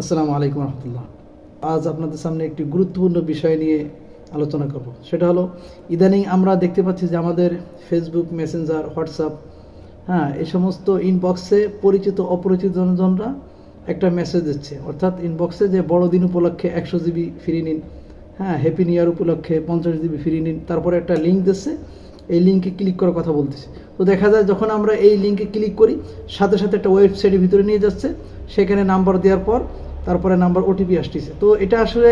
আসসালামু আলাইকুম রহমতুল্লাহ। আজ আপনাদের সামনে একটি গুরুত্বপূর্ণ বিষয় নিয়ে আলোচনা করব। সেটা হলো, ইদানিং আমরা দেখতে পাচ্ছি যে আমাদের ফেসবুক মেসেঞ্জার হোয়াটসঅ্যাপ হ্যাঁ এই সমস্ত ইনবক্সে পরিচিত, অপরিচিত জনজনরা একটা মেসেজ দিচ্ছে। অর্থাৎ ইনবক্সে যে বড়দিন উপলক্ষে একশো জিবি ফ্রি নিন হ্যাঁ হ্যাপি নিউ ইয়ার উপলক্ষে পঞ্চাশ জিবি ফ্রি নিন, তারপরে একটা লিঙ্ক দিচ্ছে, এই লিঙ্কে ক্লিক করার কথা বলতেছে। তো দেখা যায় যখন আমরা এই লিঙ্কে ক্লিক করি, সাথে সাথে একটা ওয়েবসাইটের ভিতরে নিয়ে যাচ্ছে, সেখানে নাম্বার দেওয়ার পর তারপরে নাম্বার ওটিপি আসতেছে। তো এটা আসলে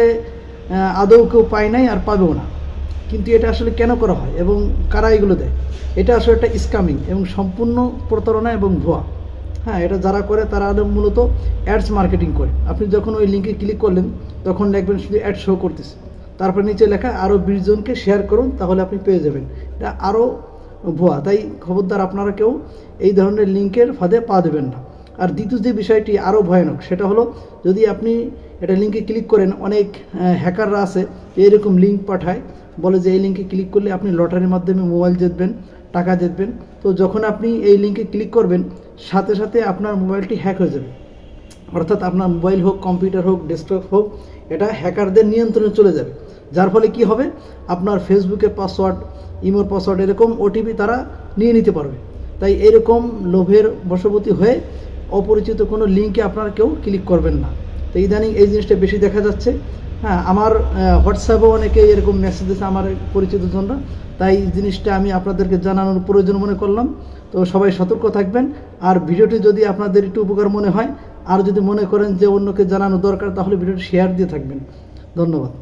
আদৌ কেউ পায় নাই আর পাবেও না। কিন্তু এটা আসলে কেন করা হয় এবং কারা এগুলো দেয়? এটা আসলে একটা স্কামিং এবং সম্পূর্ণ প্রতারণা এবং ভুয়া। হ্যাঁ এটা যারা করে তারা মূলত অ্যাডস মার্কেটিং করে। আপনি যখন ওই লিঙ্কে ক্লিক করলেন, তখন দেখবেন শুধু অ্যাড শো করতেছে। তারপর নিচে লেখা আরও বিশ জনকে শেয়ার করুন, তাহলে আপনি পেয়ে যাবেন। এটা আরও ভুয়া। তাই খবরদার আপনারা কেউ এই ধরনের লিঙ্কের ফাঁদে পা দেবেন না। আর দ্বিতীয় যে বিষয়টি আরও ভয়ানক, সেটা হলো যদি আপনি এটা লিঙ্কে ক্লিক করেন, অনেক হ্যাকাররা আছে এরকম লিঙ্ক পাঠায়, বলে যে এই লিঙ্কে ক্লিক করলে আপনি লটারির মাধ্যমে মোবাইল জিতবেন, টাকা জিতবেন। তো যখন আপনি এই লিঙ্কে ক্লিক করবেন, সাথে সাথে আপনার মোবাইলটি হ্যাক হয়ে যাবে। অর্থাৎ আপনার মোবাইল হোক কম্পিউটার হোক ডেস্কটপ হোক, এটা হ্যাকারদের নিয়ন্ত্রণে চলে যাবে। যার ফলে কি হবে? আপনার ফেসবুকের পাসওয়ার্ড ইমোর পাসওয়ার্ড এরকম ওটিপি তারা নিয়ে নিতে পারবে। তাই এরকম লোভের বশবর্তী হয়ে অপরিচিত কোনো লিঙ্কে আপনারা কেউ ক্লিক করবেন না। তো ইদানিং এই জিনিসটা বেশি দেখা যাচ্ছে। হ্যাঁ আমার হোয়াটসঅ্যাপেও অনেকে এরকম মেসেজ দিচ্ছে আমার পরিচিত জনরা। তাই জিনিসটা আমি আপনাদেরকে জানানোর প্রয়োজন মনে করলাম। তো সবাই সতর্ক থাকবেন। আর ভিডিওটি যদি আপনাদের একটু উপকার মনে হয়, আর যদি মনে করেন যে অন্যকে জানানো দরকার, তাহলে ভিডিওটি শেয়ার দিয়ে থাকবেন। ধন্যবাদ।